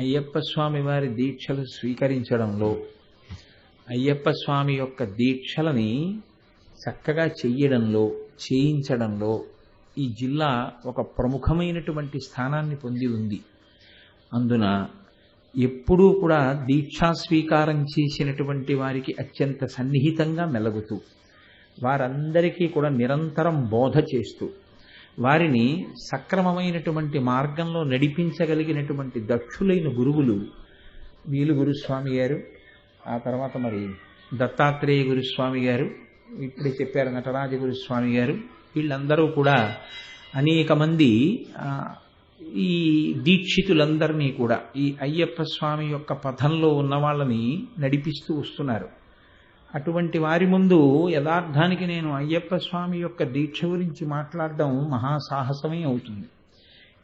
అయ్యప్ప స్వామి వారి దీక్షలు స్వీకరించడంలో అయ్యప్ప స్వామి యొక్క దీక్షలని చక్కగా చెయ్యడంలో చేయించడంలో ఈ జిల్లా ఒక ప్రముఖమైనటువంటి స్థానాన్ని పొంది ఉంది. అందున ఎప్పుడూ కూడా దీక్షా స్వీకారం చేసినటువంటి వారికి అత్యంత సన్నిహితంగా మెలగుతూ వారందరికీ కూడా నిరంతరం బోధ చేస్తూ వారిని సక్రమమైనటువంటి మార్గంలో నడిపించగలిగినటువంటి దక్షులైన గురువులు వీలు గురుస్వామి గారు. ఆ తర్వాత మరి దత్తాత్రేయ గురుస్వామి గారు ఇప్పుడే చెప్పారు నటరాజ గురుస్వామి గారు. వీళ్ళందరూ కూడా అనేక మంది ఈ దీక్షితులందరినీ కూడా ఈ అయ్యప్ప స్వామి యొక్క పథంలో ఉన్న వాళ్ళని నడిపిస్తూ వస్తున్నారు. అటువంటి వారి ముందు యథార్థానికి నేను అయ్యప్ప స్వామి యొక్క దీక్ష గురించి మాట్లాడడం మహాసాహసమే అవుతుంది.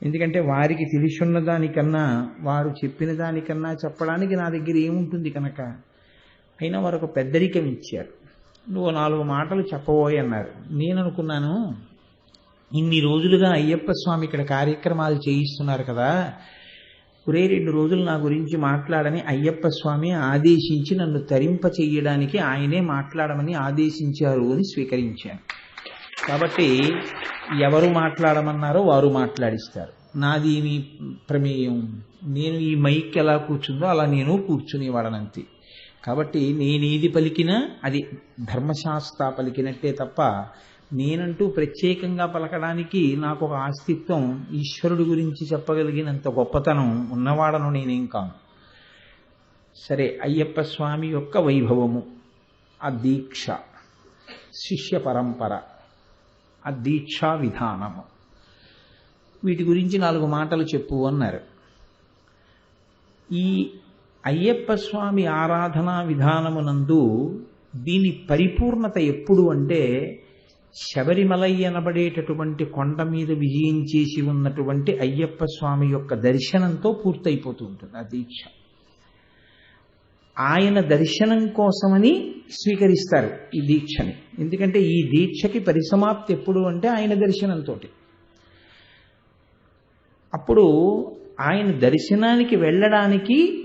ఎందుకంటే వారికి తెలిసున్న దానికన్నా వారు చెప్పిన దానికన్నా చెప్పడానికి నా దగ్గర ఏముంటుంది కనుక? అయినా వారు ఒక పెద్దరికం ఇచ్చారు. నువ్వు నాలుగు మాటలు చెప్పబోయి అన్నారు. నేను అనుకున్నాను ఇన్ని రోజులుగా అయ్యప్ప స్వామి ఇక్కడ కార్యక్రమాలు చేయిస్తున్నారు కదా ఒరే రెండు రోజులు నా గురించి మాట్లాడని అయ్యప్ప స్వామి ఆదేశించి నన్ను తరింప చెయ్యడానికి ఆయనే మాట్లాడమని ఆదేశించారు అని స్వీకరించాను. కాబట్టి ఎవరు మాట్లాడమన్నారో వారు మాట్లాడిస్తారు. నాది మీ ప్రమేయం? నేను ఈ మైక్ ఎలా కూర్చుందో అలా నేను కూర్చునేవాడనంతే. కాబట్టి నేనేది పలికినా అది ధర్మశాస్త్ర పలికినట్టే తప్ప నేనంటూ ప్రత్యేకంగా పలకడానికి నాకు ఒక ఆస్తిత్వం ఈశ్వరుడు గురించి చెప్పగలిగినంత గొప్పతనం ఉన్నవాడను నేనేం కాను. సరే అయ్యప్ప స్వామి యొక్క వైభవము ఆ దీక్ష శిష్య పరంపర ఆ దీక్షా విధానము. వీటి గురించి నాలుగు మాటలు చెప్పు అన్నారు. ఈ అయ్యప్ప స్వామి ఆరాధనా విధానమునందు దీని పరిపూర్ణత ఎప్పుడు అంటే శబరిమలై అనబడేటటువంటి కొండ మీద విజయం చేసి ఉన్నటువంటి అయ్యప్ప స్వామి యొక్క దర్శనంతో పూర్తయిపోతూ ఉంటుంది ఆ దీక్ష. ఆయన దర్శనం కోసమని స్వీకరిస్తారు ఈ దీక్షని. ఎందుకంటే ఈ దీక్షకి పరిసమాప్తి ఎప్పుడు అంటే ఆయన దర్శనంతో అప్పుడు ఆయన దర్శనానికి వెళ్ళడానికి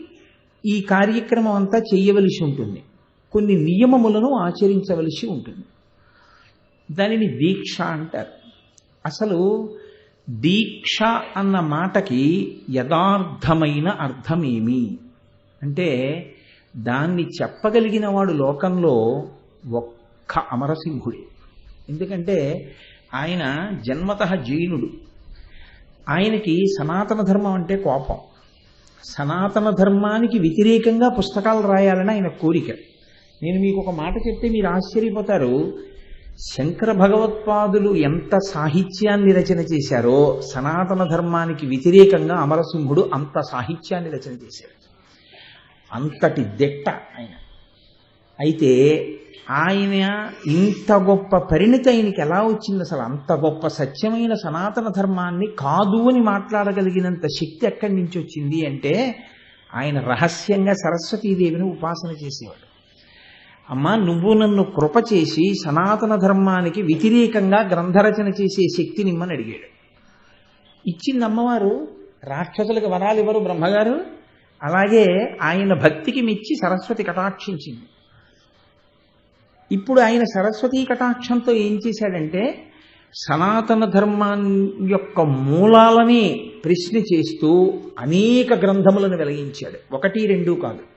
ఈ కార్యక్రమం అంతా చేయవలసి ఉంటుంది. కొన్ని నియమములను ఆచరించవలసి ఉంటుంది. దానిని దీక్ష అంటారు. అసలు దీక్ష అన్న మాటకి యథార్థమైన అర్థమేమి? అంటే దాన్ని చెప్పగలిగిన వాడు లోకంలో ఒక్క అమరసింహుడే. ఎందుకంటే ఆయన జన్మత జైనుడు. ఆయనకి సనాతన ధర్మం అంటే కోపం. సనాతన ధర్మానికి వ్యతిరేకంగా పుస్తకాలు రాయాలని ఆయన కోరిక. నేను మీకు ఒక మాట చెప్తే మీరు ఆశ్చర్యపోతారు. శంకర భగవత్పాదులు ఎంత సాహిత్యాన్ని రచన చేశారో సనాతన ధర్మానికి వ్యతిరేకంగా అమరసింహుడు అంత సాహిత్యాన్ని రచన చేశారు అంతటి దిట్ట ఆయన. అయితే ఆయన ఇంత గొప్ప పరిణితి ఆయనకి ఎలా వచ్చింది అసలు? అంత గొప్ప సత్యమైన సనాతన ధర్మాన్ని కాదు అని మాట్లాడగలిగినంత శక్తి ఎక్కడి నుంచి వచ్చింది అంటే ఆయన రహస్యంగా సరస్వతీదేవిని ఉపాసన చేసేవాడు. అమ్మా నువ్వు నన్ను కృప చేసి సనాతన ధర్మానికి వ్యతిరేకంగా గ్రంథరచన చేసే శక్తి నిమ్మని అడిగాడు. ఇచ్చింది అమ్మవారు రాక్షసులకు వరాలు ఇవ్వరు బ్రహ్మగారు. అలాగే ఆయన భక్తికి మెచ్చి సరస్వతి కటాక్షించింది. ఇప్పుడు ఆయన సరస్వతీ కటాక్షంతో ఏం చేశాడంటే సనాతన ధర్మాన్ యొక్క మూలాలని ప్రశ్న చేస్తూ అనేక గ్రంథములను వెలిగించాడు. ఒకటి రెండు కాదు.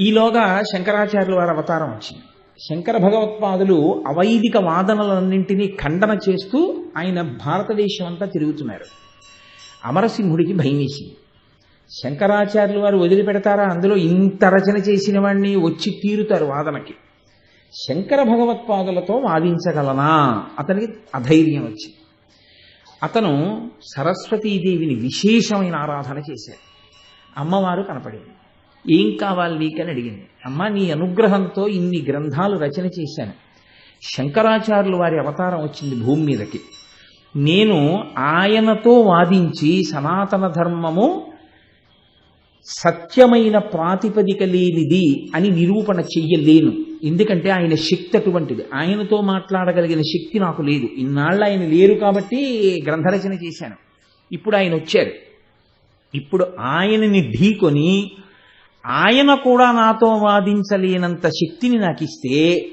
ఈలోగా శంకరాచార్యుల వారి అవతారం వచ్చింది. శంకర భగవత్పాదులు అవైదిక వాదనలన్నింటినీ ఖండన చేస్తూ ఆయన భారతదేశం అంతా తిరుగుతున్నారు. అమరసింహుడికి భయమేసింది. శంకరాచార్యులు వారు వదిలిపెడతారా? అందులో ఇంత రచన చేసిన వాడిని వచ్చి తీరుతారు వాదనకి. శంకర భగవత్పాదులతో వాదించగలనా? అతనికి అధైర్యం వచ్చింది. అతను సరస్వతీదేవిని విశేషమైన ఆరాధన చేశారు అమ్మవారు కనపడింది. ఏం కావాలి నీకని అడిగింది. అమ్మ నీ అనుగ్రహంతో ఇన్ని గ్రంథాలు రచన చేశాను. శంకరాచార్యులు వారి అవతారం వచ్చింది భూమి మీదకి. నేను ఆయనతో వాదించి సనాతన ధర్మము సత్యమైన ప్రాతిపదిక లేనిది అని నిరూపణ చెయ్యలేను. ఎందుకంటే ఆయన శక్తి అటువంటిది. ఆయనతో మాట్లాడగలిగిన శక్తి నాకు లేదు. ఇన్నాళ్ళు ఆయన లేరు కాబట్టి గ్రంథరచన చేశాను. ఇప్పుడు ఆయన వచ్చారు. ఇప్పుడు ఆయనని ఢీకొని ఆయన కూడా నాతో వాదించలేనంత శక్తిని నాకు ఇస్తే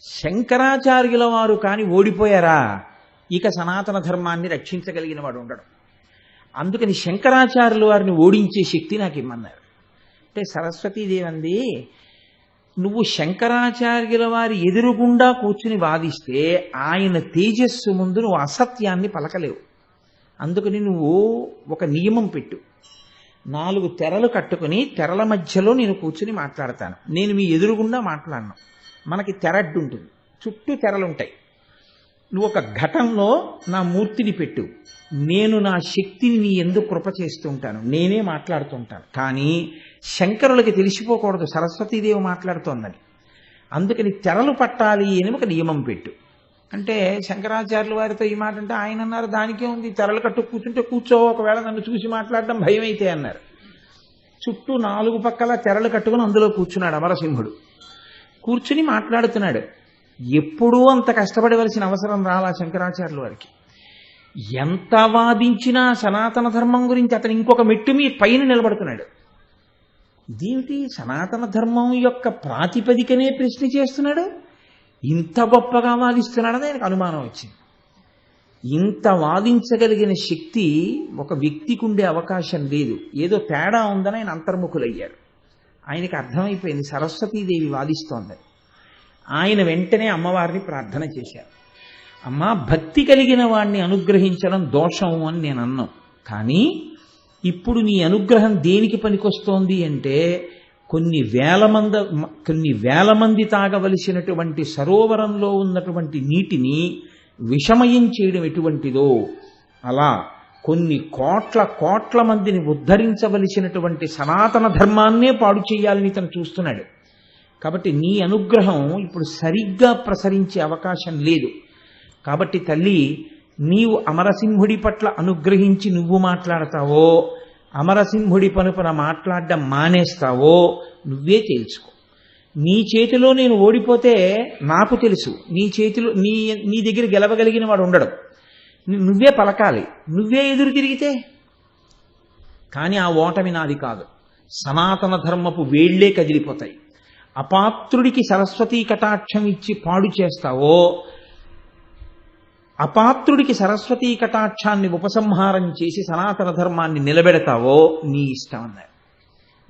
శంకరాచార్యుల వారు కాని ఓడిపోయారా? ఇక సనాతన ధర్మాన్ని రక్షించగలిగిన వాడు ఉండడం. అందుకని శంకరాచార్యుల వారిని ఓడించే శక్తి నాకు ఇమ్మన్నారు అంటే సరస్వతీదేవి అంది నువ్వు శంకరాచార్యుల వారి ఎదురుగుండా కూర్చుని వాదిస్తే ఆయన తేజస్సు ముందు నువ్వు అసత్యాన్ని పలకలేవు. అందుకని నువ్వు ఒక నియమం పెట్టు. నాలుగు తెరలు కట్టుకుని తెరల మధ్యలో నేను కూర్చుని మాట్లాడతాను. నేను మీ ఎదురుగుండా మాట్లాడను. మనకి తెరడ్డు ఉంటుంది. చుట్టూ తెరలుంటాయి నువ్వు ఒక ఘటంలో నా మూర్తిని పెట్టు. నేను నా శక్తిని నీ ఎందుకు కృప చేస్తుంటాను నేనే మాట్లాడుతుంటాను కానీ శంకరులకి తెలిసిపోకూడదు. సరస్వతీదేవి మాట్లాడుతోందని. అందుకని తెరలు పట్టాలి అని ఒక నియమం పెట్టు. అంటే శంకరాచార్యుల వారితో ఈ మాట అంటే ఆయన అన్నారు దానికే ఉంది తెరలు కట్టు కూర్చుంటే కూర్చో ఒకవేళ నన్ను చూసి మాట్లాడడం భయం అయితే అన్నారు. చుట్టూ నాలుగు పక్కల తెరలు కట్టుకుని అందులో కూర్చున్నాడు అమరసింహుడు. కూర్చుని మాట్లాడుతున్నాడు. ఎప్పుడూ అంత కష్టపడవలసిన అవసరం రాలా శంకరాచార్యుల వారికి. ఎంత వాదించినా సనాతన ధర్మం గురించి అతను ఇంకొక మెట్టు మీ పైన నిలబడుతున్నాడు. ఇదేమిటి సనాతన ధర్మం యొక్క ప్రాతిపదికనే ప్రశ్న చేస్తున్నాడు? ఇంత గొప్పగా వాదిస్తున్నాడని ఆయనకు అనుమానం వచ్చింది. ఇంత వాదించగలిగిన శక్తి ఒక వ్యక్తికి ఉండే అవకాశం లేదు. ఏదో తేడా ఉందని ఆయన అంతర్ముఖులయ్యారు. ఆయనకి అర్థమైపోయింది సరస్వతీదేవి వాదిస్తోందని. ఆయన వెంటనే అమ్మవారిని ప్రార్థన చేశారు. అమ్మ భక్తి కలిగిన వాడిని అనుగ్రహించడం దోషం అని నేను అన్నాం కానీ ఇప్పుడు నీ అనుగ్రహం దేనికి పనికొస్తోంది అంటే కొన్ని వేల మంది కొన్ని వేల మంది తాగవలసినటువంటి సరోవరంలో ఉన్నటువంటి నీటిని విషమయం చేయడం ఎటువంటిదో అలా కొన్ని కోట్ల కోట్ల మందిని ఉద్ధరించవలసినటువంటి సనాతన ధర్మాన్నే పాడు చేయాలని తను చూస్తున్నాడు. కాబట్టి నీ అనుగ్రహం ఇప్పుడు సరిగ్గా ప్రసరించే అవకాశం లేదు. కాబట్టి తల్లి నీవు అమరసింహుడి పట్ల అనుగ్రహించి నువ్వు మాట్లాడతావో అమరసింహుడి పనుపన మాట్లాడడం మానేస్తావో నువ్వే తేల్చుకో. నీ చేతిలో నేను ఓడిపోతే నాకు తెలుసు నీ చేతిలో నీ నీ దగ్గర గెలవగలిగిన వాడు ఉండడు. నువ్వే పలకాలి నువ్వే ఎదురు తిరిగితే? కానీ ఆ ఓటమి నాది కాదు. సనాతన ధర్మపు వేళ్ళే కదిలిపోతాయి. అపాత్రుడికి సరస్వతీ కటాక్షం ఇచ్చి పాడు చేస్తావో అపాత్రుడికి సరస్వతీ కటాక్షాన్ని ఉపసంహారం చేసి సనాతన ధర్మాన్ని నిలబెడతావో నీ ఇష్టం అన్నారు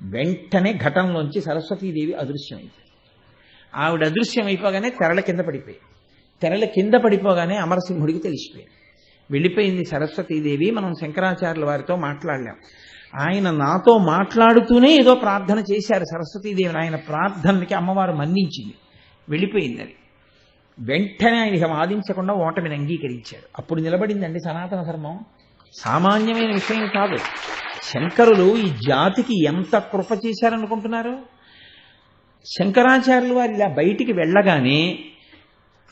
వెంటనే ఘటంలోంచి సరస్వతీదేవి అదృశ్యమైంది ఆవిడ అదృశ్యం అయిపోగానే తెరల కింద పడిపోయి తెరల కింద పడిపోగానే అమరసింహుడికి తెలిసిపోయింది. వెళ్ళిపోయింది సరస్వతీదేవి మనం శంకరాచార్యుల వారితో మాట్లాడలేం. ఆయన నాతో మాట్లాడుతూనే ఏదో ప్రార్థన చేశారు సరస్వతీదేవిని. ఆయన ప్రార్థనకి అమ్మవారు మన్నించింది. వెళ్ళిపోయింది అది. వెంటనే ఆయన ఇక వాదించకుండా ఓటమిని అంగీకరించాడు. అప్పుడు నిలబడిందండి సనాతన ధర్మం. సామాన్యమైన విషయం కాదు. శంకరులు ఈ జాతికి ఎంత కృప చేశారనుకుంటున్నారు? శంకరాచార్యుల వారు ఇలా బయటికి వెళ్ళగానే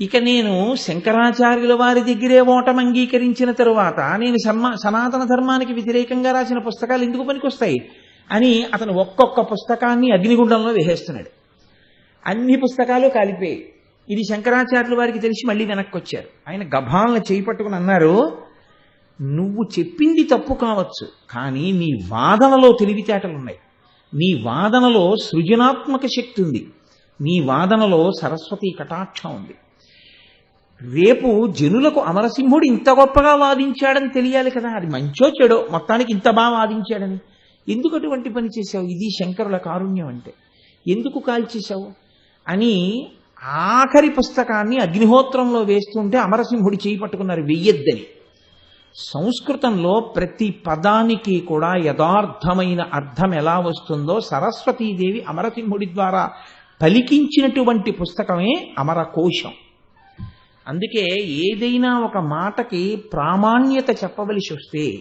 ఇక నేను శంకరాచార్యుల వారి దగ్గరే ఓటం అంగీకరించిన తరువాత నేను సన్మా సనాతన ధర్మానికి వ్యతిరేకంగా రాసిన పుస్తకాలు ఎందుకు పనికొస్తాయి? అని అతను ఒక్కొక్క పుస్తకాన్ని అగ్నిగుండంలో వేసేస్తున్నాడు. అన్ని పుస్తకాలు కాలిపోయాయి. ఇది శంకరాచార్యుల వారికి తెలిసి మళ్ళీ వెనక్కి వచ్చారు ఆయన గభాలను చేపట్టుకుని అన్నారు నువ్వు చెప్పింది తప్పు కావచ్చు కానీ నీ వాదనలో తెలివితేటలు ఉన్నాయి నీ వాదనలో సృజనాత్మక శక్తి ఉంది. నీ వాదనలో సరస్వతి కటాక్షం ఉంది. రేపు జనులకు అమరసింహుడు ఇంత గొప్పగా వాదించాడని తెలియాలి కదా. అది మంచో చెడో మొత్తానికి ఇంత బాగా వాదించాడని. ఎందుకు అటువంటి పని చేశావు? ఇది శంకరుల కారుణ్యం అంటే. ఎందుకు కాల్చేశావు? అని ఆఖరి పుస్తకాన్ని అగ్నిహోత్రంలో వేస్తుంటే అమరసింహుడి చేయి పట్టుకున్నారు వెయ్యొద్దని. సంస్కృతంలో ప్రతి పదానికి కూడా యథార్థమైన అర్థం ఎలా వస్తుందో సరస్వతీదేవి అమరసింహుడి ద్వారా పలికించినటువంటి పుస్తకమే అమరకోశం. అందుకే ఏదైనా ఒక మాటకి ప్రామాణ్యత చెప్పవలసి వస్తే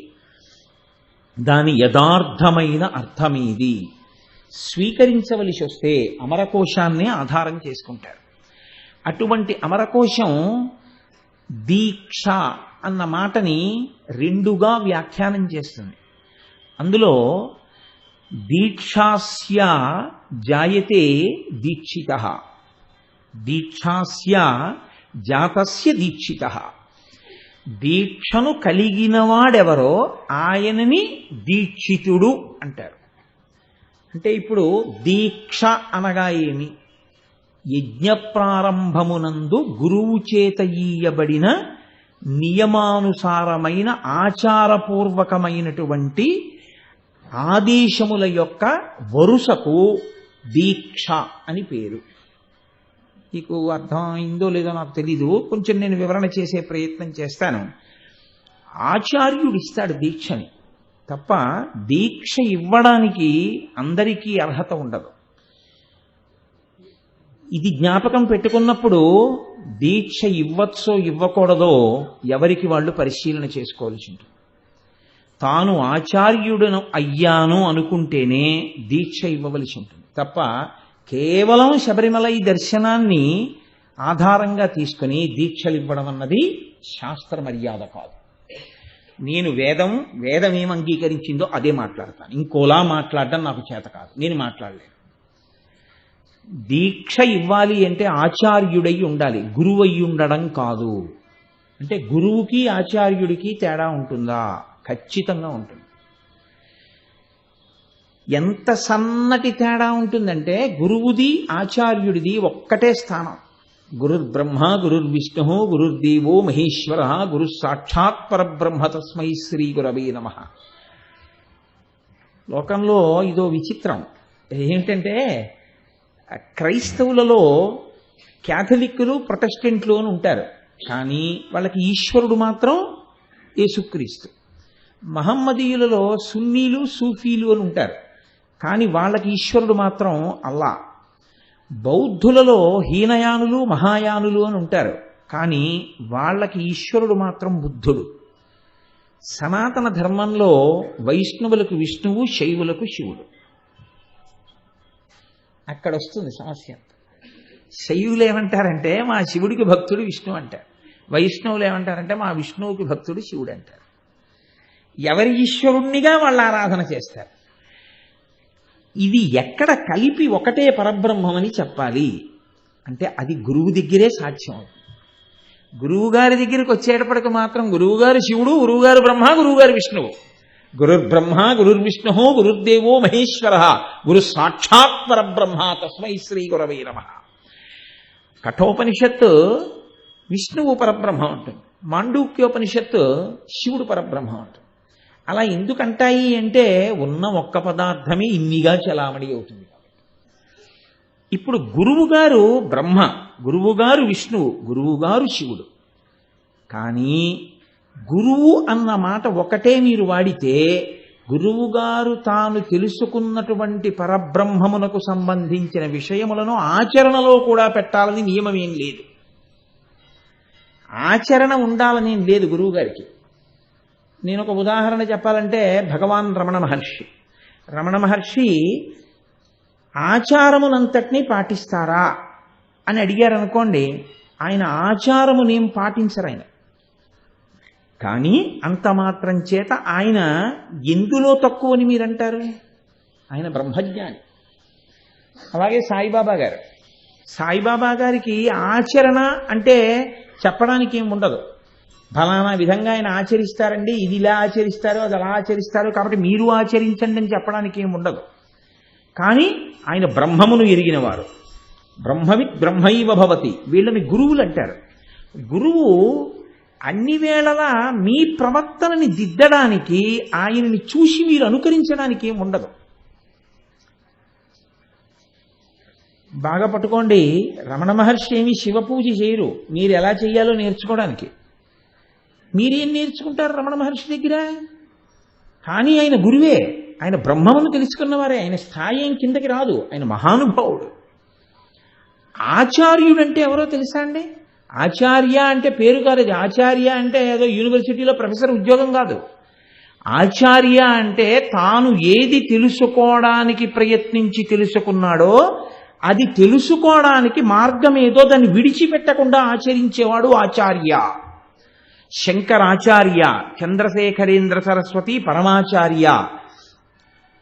దాని యథార్థమైన అర్థమేది స్వీకరించవలసి వస్తే అమరకోశాన్నే ఆధారం చేసుకుంటారు. అటువంటి అమరకోశం దీక్ష అన్న మాటని రెండుగా వ్యాఖ్యానం చేస్తుంది. అందులో దీక్షాస్య జాయతే దీక్షిత. దీక్షాస్య జాతస్య దీక్షిత. దీక్షను కలిగినవాడెవరో ఆయనని దీక్షితుడు అంటారు. అంటే ఇప్పుడు దీక్ష అనగా ఏమి? యజ్ఞ ప్రారంభమునందు గురువు చేతయీయబడిన నియమానుసారమైన ఆచారపూర్వకమైనటువంటి ఆదేశముల యొక్క వరుసకు దీక్ష అని పేరు. మీకు అర్థమైందో లేదో నాకు తెలీదు. కొంచెం నేను వివరణ చేసే ప్రయత్నం చేస్తాను. ఆచార్యుడు ఇస్తాడు దీక్షని. తప్ప దీక్ష ఇవ్వడానికి అందరికీ అర్హత ఉండదు. ఇది జ్ఞాపకం పెట్టుకున్నప్పుడు దీక్ష ఇవ్వచ్చో ఇవ్వకూడదో ఎవరికి వాళ్ళు పరిశీలన చేసుకోవాల్సి ఉంటుంది తాను ఆచార్యుడను అయ్యాను అనుకుంటేనే దీక్ష ఇవ్వవలసి ఉంటుంది. తప్ప కేవలం శబరిమలై దర్శనాన్ని ఆధారంగా తీసుకుని దీక్షలు ఇవ్వడం అన్నది శాస్త్ర మర్యాద కాదు. నేను వేదం వేదం ఏం అంగీకరించిందో అదే మాట్లాడతాను. ఇంకోలా మాట్లాడడం నాకు చేత కాదు. నేను మాట్లాడలేను. దీక్ష ఇవ్వాలి అంటే ఆచార్యుడై ఉండాలి. గురువు అయి ఉండడం కాదు. అంటే గురువుకి ఆచార్యుడికి తేడా ఉంటుందా? ఖచ్చితంగా ఉంటుంది. ఎంత సన్నటి తేడా ఉంటుందంటే గురువుది ఆచార్యుడిది ఒక్కటే స్థానం. గురుర్బ్రహ్మ గురుర్విష్ణు గురుర్దేవో మహేశ్వర గురు సాక్షాత్ పరబ్రహ్మ తస్మై శ్రీ గురవే నమ. లోకంలో ఇదో విచిత్రం. ఏంటంటే క్రైస్తవులలో క్యాథలిక్కులు ప్రొటెస్టెంట్లు అని ఉంటారు. కానీ వాళ్ళకి ఈశ్వరుడు మాత్రం యేసుక్రీస్తు. మహమ్మదీయులలో సున్నీలు సూఫీలు అని ఉంటారు. కానీ వాళ్ళకి ఈశ్వరుడు మాత్రం అల్లా. బౌద్ధులలో హీనయానులు మహాయానులు అని ఉంటారు. కానీ వాళ్ళకి ఈశ్వరుడు మాత్రం బుద్ధుడు. సనాతన ధర్మంలో వైష్ణవులకు విష్ణువు శైవులకు శివుడు. అక్కడ వస్తుంది సమస్య. శైవులు ఏమంటారంటే మా శివుడికి భక్తుడు విష్ణు అంటారు. వైష్ణవులు ఏమంటారంటే మా విష్ణువుకి భక్తుడు శివుడు అంటారు. ఎవరి ఈశ్వరుణ్ణిగా వాళ్ళు ఆరాధన చేస్తారు. ఇది ఎక్కడ కలిపి ఒకటే పరబ్రహ్మమని చెప్పాలి. అంటే అది గురువు దగ్గరే సాధ్యం. అవుతుంది గురువు గారి దగ్గరికి వచ్చేటప్పటికి మాత్రం గురువుగారు శివుడు గురువుగారు బ్రహ్మ గురువుగారు విష్ణువు. గురుర్బ్రహ్మ గురుర్విష్ణు గురుర్దేవో మహేశ్వర గురు సాక్షాత్ పరబ్రహ్మ తస్మై శ్రీ గురవై నమ. కఠోపనిషత్తు విష్ణువు పరబ్రహ్మ ఉంటుంది మాండూక్యోపనిషత్తు శివుడు పరబ్రహ్మ ఉంటుంది అలా ఎందుకంటాయి అంటే ఉన్న ఒక్క పదార్థమే ఇన్నిగా చలామణి అవుతుంది ఇప్పుడు గురువుగారు బ్రహ్మ గురువుగారు విష్ణువు గురువుగారు శివుడు. కానీ గురువు అన్న మాట ఒకటే మీరు వాడితే గురువుగారు తాను తెలుసుకున్నటువంటి పరబ్రహ్మమునకు సంబంధించిన విషయములను ఆచరణలో కూడా పెట్టాలని నియమం ఏం లేదు. ఆచరణ ఉండాలని ఏం లేదు గురువుగారికి. నేను ఒక ఉదాహరణ చెప్పాలంటే భగవాన్ రమణ మహర్షి. రమణ మహర్షి ఆచారమునంతటినీ పాటిస్తారా అని అడిగారు అనుకోండి ఆయన ఆచారమునేం పాటించరు ఆయన కానీ అంత మాత్రం చేత ఆయన ఎందులో తక్కువని మీరంటారు? ఆయన బ్రహ్మజ్ఞాని. అలాగే సాయిబాబా గారు. సాయిబాబా గారికి ఆచరణ అంటే చెప్పడానికి ఏం ఉండదు. ఫలానా విధంగా ఆయన ఆచరిస్తారండి ఇది ఇలా ఆచరిస్తారు అది అలా ఆచరిస్తారు కాబట్టి మీరు ఆచరించండి అని చెప్పడానికి ఏం ఉండదు. కానీ ఆయన బ్రహ్మమును ఎరిగినవారు. బ్రహ్మవిత్ బ్రహ్మైవ భవతి. వీళ్ళని గురువులు అంటారు. గురువు అన్ని వేళలా మీ ప్రవర్తనని దిద్దడానికి ఆయనని చూసి మీరు అనుకరించడానికి ఏం ఉండదు. బాగా పట్టుకోండి. రమణ మహర్షి ఏమి శివ పూజ చేయరు. మీరు ఎలా చేయాలో నేర్చుకోవడానికి. మీరేం నేర్చుకుంటారు రమణ మహర్షి దగ్గర? కానీ ఆయన గురువే. ఆయన బ్రహ్మమును తెలుసుకున్నవారే. ఆయన స్థాయి ఏం కిందకి రాదు. ఆయన మహానుభావుడు. ఆచార్యుడంటే ఎవరో తెలుసా అండి? ఆచార్య అంటే పేరు కాదు. అది ఆచార్య అంటే ఏదో యూనివర్సిటీలో ప్రొఫెసర్ ఉద్యోగం కాదు. ఆచార్య అంటే తాను ఏది తెలుసుకోవడానికి ప్రయత్నించి తెలుసుకున్నాడో అది తెలుసుకోవడానికి మార్గం ఏదో దాన్ని విడిచిపెట్టకుండా ఆచరించేవాడు ఆచార్య. శంకరాచార్య చంద్రశేఖరేంద్ర సరస్వతి పరమాచార్య.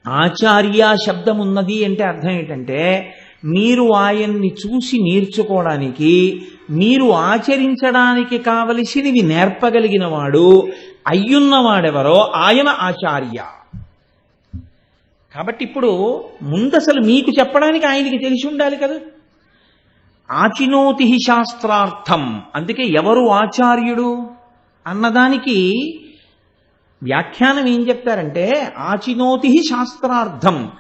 ఆచార్య శబ్దం ఉన్నది అంటే అర్థం ఏంటంటే మీరు ఆయన్ని చూసి నేర్చుకోవడానికి మీరు ఆచరించడానికి కావలసినవి నేర్పగలిగిన వాడు అయ్యున్నవాడెవరో ఆయన ఆచార్య. కాబట్టి ఇప్పుడు ముందసలు మీకు చెప్పడానికి ఆయనకి తెలిసి ఉండాలి కదా. ఆచినోతి శాస్త్రార్థం. అందుకే ఎవరు ఆచార్యుడు అన్నదానికి వ్యాఖ్యానం ఏం చెప్తారంటే ఆచినోతి శాస్త్రార్థం.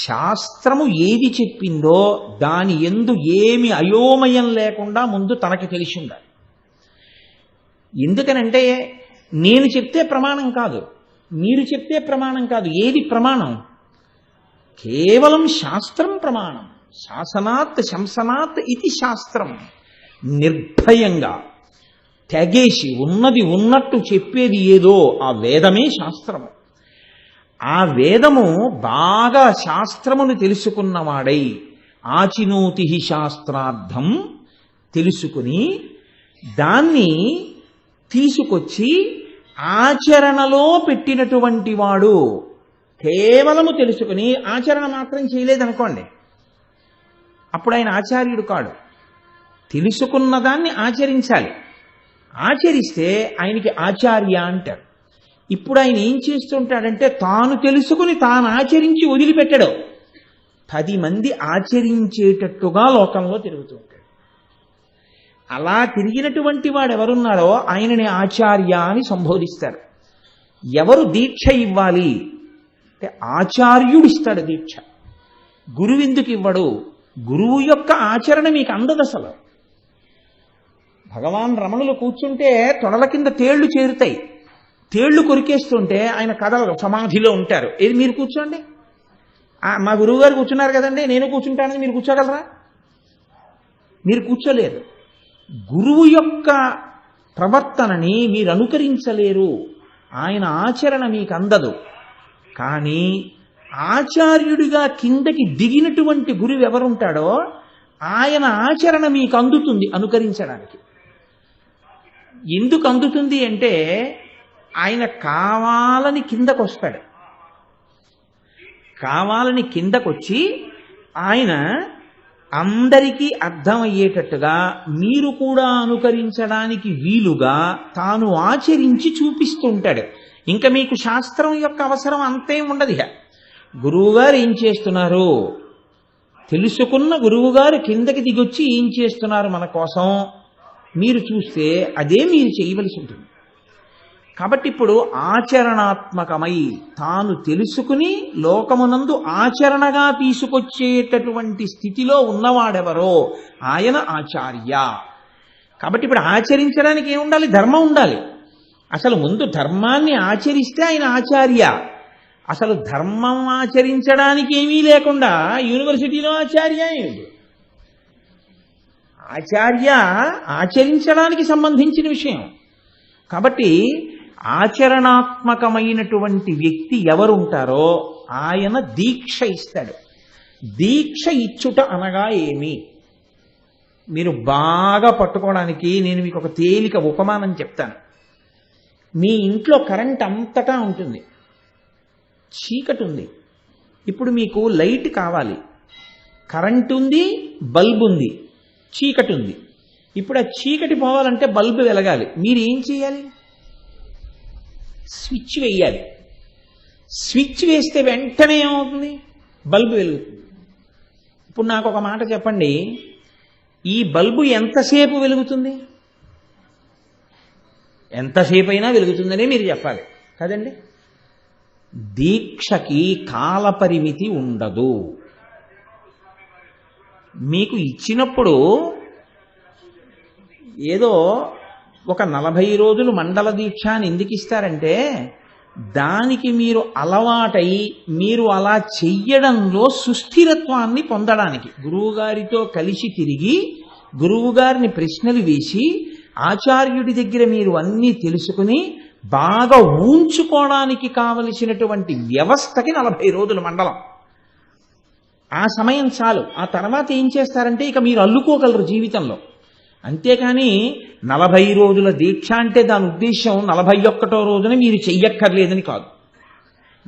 శాస్త్రము ఏది చెప్పిందో దాని ఎందు ఏమి అయోమయం లేకుండా ముందు తనకి తెలిసి ఉండాలి ఎందుకనంటే నేను చెప్తే ప్రమాణం కాదు. మీరు చెప్తే ప్రమాణం కాదు. ఏది ప్రమాణం? కేవలం శాస్త్రం ప్రమాణం. శాసనాత్ శంసనాత్ ఇది శాస్త్రం. నిర్భయంగా. తెగేసి ఉన్నది ఉన్నట్టు చెప్పేది ఏదో ఆ వేదమే శాస్త్రము. ఆ వేదము బాగా శాస్త్రమును తెలుసుకున్నవాడై ఆచినోతి శాస్త్రార్థం తెలుసుకుని దాన్ని తీసుకొచ్చి ఆచరణలో పెట్టినటువంటి వాడు కేవలము తెలుసుకుని ఆచరణ మాత్రం చేయలేదనుకోండి. అప్పుడు ఆయన ఆచార్యుడు కాడు. తెలుసుకున్న దాన్ని ఆచరించాలి. ఆచరిస్తే ఆయనకి ఆచార్య అంటారు. ఇప్పుడు ఆయన ఏం చేస్తుంటాడంటే తాను తెలుసుకుని తాను ఆచరించి వదిలిపెట్టడు. పది మంది ఆచరించేటట్టుగా లోకంలో తిరుగుతూ ఉంటాడు. అలా తిరిగినటువంటి వాడు ఎవరున్నారో ఆయనని ఆచార్య అని సంబోధిస్తారు. ఎవరు దీక్ష ఇవ్వాలి? అంటే ఆచార్యుడు ఇస్తాడు దీక్ష. గురువు ఎందుకు ఇవ్వడు? గురువు యొక్క ఆచరణ మీకు అందదు అసలు. భగవాన్ రమణులు కూర్చుంటే తొడల కింద తేళ్ళు చేరుతాయి. తేళ్ళు కొరికేస్తుంటే ఆయన కథలు సమాధిలో ఉంటారు. ఏది మీరు కూర్చోండి. మా గురువు గారు కూర్చున్నారు కదండి నేను కూర్చుంటానని మీరు కూర్చోగలరా? మీరు కూర్చోలేరు. గురువు యొక్క ప్రవర్తనని మీరు అనుకరించలేరు. ఆయన ఆచరణ మీకు అందదు. కానీ ఆచార్యుడిగా కిందకి దిగినటువంటి గురువు ఎవరుంటాడో ఆయన ఆచరణ మీకు అందుతుంది అనుకరించడానికి. ఎందుకు అందుతుంది అంటే ఆయన కావాలని కిందకు వస్తాడు కావాలని కిందకొచ్చి ఆయన అందరికీ అర్థమయ్యేటట్టుగా మీరు కూడా అనుకరించడానికి వీలుగా తాను ఆచరించి చూపిస్తుంటాడు. ఇంకా మీకు శాస్త్రం యొక్క అవసరం అంతే ఉండదు ఇక గురువుగారు ఏం చేస్తున్నారు? తెలుసుకున్న గురువుగారు కిందకి దిగొచ్చి ఏం చేస్తున్నారు మన కోసం? మీరు చూస్తే అదే మీరు చేయవలసి ఉంటుంది. కాబట్టి ఇప్పుడు ఆచరణాత్మకమై తాను తెలుసుకుని లోకమునందు ఆచరణగా తీసుకొచ్చేటటువంటి స్థితిలో ఉన్నవాడెవరో ఆయన ఆచార్య. కాబట్టి ఇప్పుడు ఆచరించడానికి ఏముండాలి? ధర్మం ఉండాలి. అసలు ముందు ధర్మాన్ని ఆచరిస్తే ఆయన ఆచార్య. అసలు ధర్మం ఆచరించడానికి ఏమీ లేకుండా యూనివర్సిటీలో ఆచార్య ఏమిటి? ఆచార్య ఆచరించడానికి సంబంధించిన విషయం. కాబట్టి ఆచరణాత్మకమైనటువంటి వ్యక్తి ఎవరుంటారో ఆయన దీక్ష ఇస్తాడు. దీక్ష ఇచ్చుట అనగా ఏమి? మీరు బాగా పట్టుకోవడానికి నేను మీకు ఒక తేలిక ఉపమానం చెప్తాను. మీ ఇంట్లో కరెంట్ అంతటా ఉంటుంది. చీకటి ఉంది. ఇప్పుడు మీకు లైట్ కావాలి. కరెంట్ ఉంది బల్బ్ ఉంది చీకటి ఉంది. ఇప్పుడు ఆ చీకటి పోవాలంటే బల్బు వెలగాలి. మీరు ఏం చేయాలి? స్విచ్ వేయాలి. స్విచ్ వేస్తే వెంటనే ఏమవుతుంది? బల్బు వెలుగుతుంది. ఇప్పుడు నాకు ఒక మాట చెప్పండి. ఈ బల్బు ఎంతసేపు వెలుగుతుంది? ఎంతసేపు అయినా వెలుగుతుందనే మీరు చెప్పాలి. కదండి? దీక్షకి కాల పరిమితి ఉండదు. మీకు ఇచ్చినప్పుడు ఏదో ఒక నలభై రోజులు మండల దీక్ష అని ఎందుకు ఇస్తారంటే దానికి మీరు అలవాటై మీరు అలా చెయ్యడంలో సుస్థిరత్వాన్ని పొందడానికి. గురువుగారితో కలిసి తిరిగి గురువుగారిని ప్రశ్నలు వేసి ఆచార్యుడి దగ్గర మీరు అన్నీ తెలుసుకుని బాగా ఊంచుకోవడానికి కావలసినటువంటి వ్యవస్థకి నలభై రోజుల మండలం. ఆ సమయం చాలు. ఆ తర్వాత ఏం చేస్తారంటే ఇక మీరు అల్లుకోగలరు జీవితంలో. అంతేకాని నలభై రోజుల దీక్ష అంటే దాని ఉద్దేశం నలభై ఒక్కటో రోజున మీరు చెయ్యక్కర్లేదని కాదు.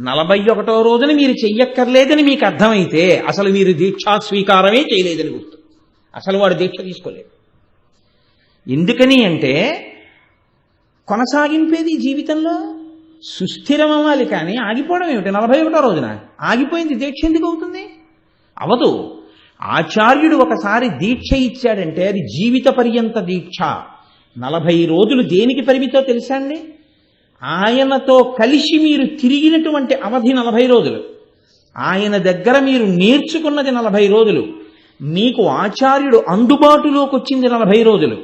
నలభై ఒకటో రోజున మీరు చెయ్యక్కర్లేదని మీకు అర్థమైతే అసలు మీరు దీక్షా స్వీకారమే చేయలేదని గుర్తు. అసలు వాడు దీక్ష తీసుకోలేదు. ఎందుకని అంటే కొనసాగింపేది జీవితంలో సుస్థిరం అవ్వాలి కానీ ఆగిపోవడం ఏమిటి? నలభై ఒకటో రోజున ఆగిపోయింది దీక్ష ఎందుకు అవుతుంది? అవదు. ఆచార్యుడు ఒకసారి దీక్ష ఇచ్చాడంటే అది జీవిత పర్యంత దీక్ష. నలభై రోజులు దేనికి పరిమితో తెలుసా అండి? ఆయనతో కలిసి మీరు తిరిగినటువంటి అవధి నలభై రోజులు. ఆయన దగ్గర మీరు నేర్చుకున్నది నలభై రోజులు. మీకు ఆచార్యుడు అందుబాటులోకి వచ్చింది నలభై రోజులు.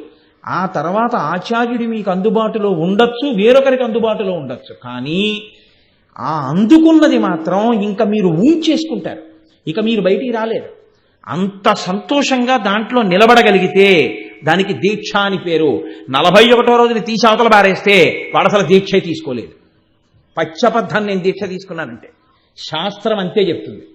ఆ తర్వాత ఆచార్యుడు మీకు అందుబాటులో ఉండొచ్చు వేరొకరికి అందుబాటులో ఉండొచ్చు. కానీ ఆ అందుకున్నది మాత్రం ఇంకా మీరు ఊంచేసుకుంటారు ఇక మీరు బయటికి రాలేరు. అంత సంతోషంగా దాంట్లో నిలబడగలిగితే దానికి దీక్ష అని పేరు. నలభై ఒకటో రోజుని తీసి అవతల బారేస్తే వాడు అసలు దీక్ష తీసుకోలేదు. పచ్చబద్ధాన్ని నేను దీక్ష తీసుకున్నానంటే. శాస్త్రం అంతే చెప్తుంది.